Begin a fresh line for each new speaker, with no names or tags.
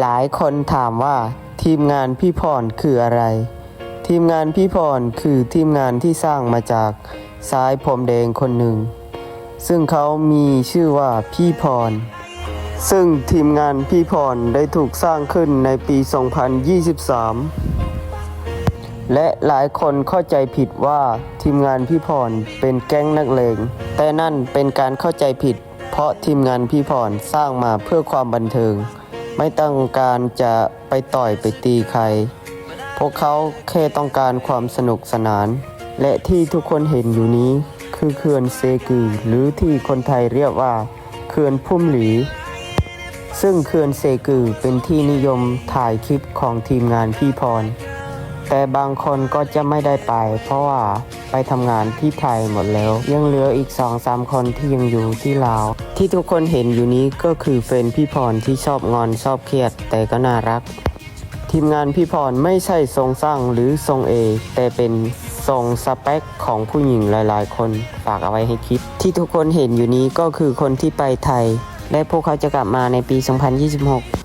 หลายคนถามว่าทีมงานพี่พรคืออะไร ทีมงานพี่พรคือทีมงานที่สร้างมาจากสายผมแดงคนหนึ่ง ซึ่งเขามีชื่อว่าพี่พร ซึ่งทีมงานพี่พรได้ถูกสร้างขึ้นในปี 2023 และหลายคนเข้าใจผิดว่าทีมงานพี่พรเป็นแก๊งนักเลง แต่นั่นเป็นการเข้าใจผิด เพราะทีมงานพี่พรสร้างมาเพื่อความบันเทิง ไม่ต้องการจะไปต่อยไปตีใคร พวกเขาแค่ต้องการความสนุกสนาน และที่ทุกคนเห็นอยู่นี้คือเขื่อนเซกือ หรือที่คนไทยเรียกว่าเขื่อนพุ่มหลี ซึ่งเขื่อนเซกือเป็นที่นิยมถ่ายคลิปของทีมงานพี่พร แต่บางคนก็จะไม่ได้ไป เพราะว่าไปทำงานที่ไทยหมดแล้ว ยังเหลืออีกสองสามคนที่ยังอยู่ที่ลาว ที่ทุกคนเห็นอยู่นี้ก็คือเฟนพี่พรที่ชอบงอนชอบเครียด แต่ก็น่ารัก ทีมงานพี่พรไม่ใช่ทรงสร้างหรือทรงเอ แต่เป็นทรงสเปคของผู้หญิงหลายๆ คนฝากเอาไว้ให้คิด ที่ทุกคนเห็นอยู่นี้ก็คือคนที่ไปไทย และพวกเขาจะกลับมาในปี 2026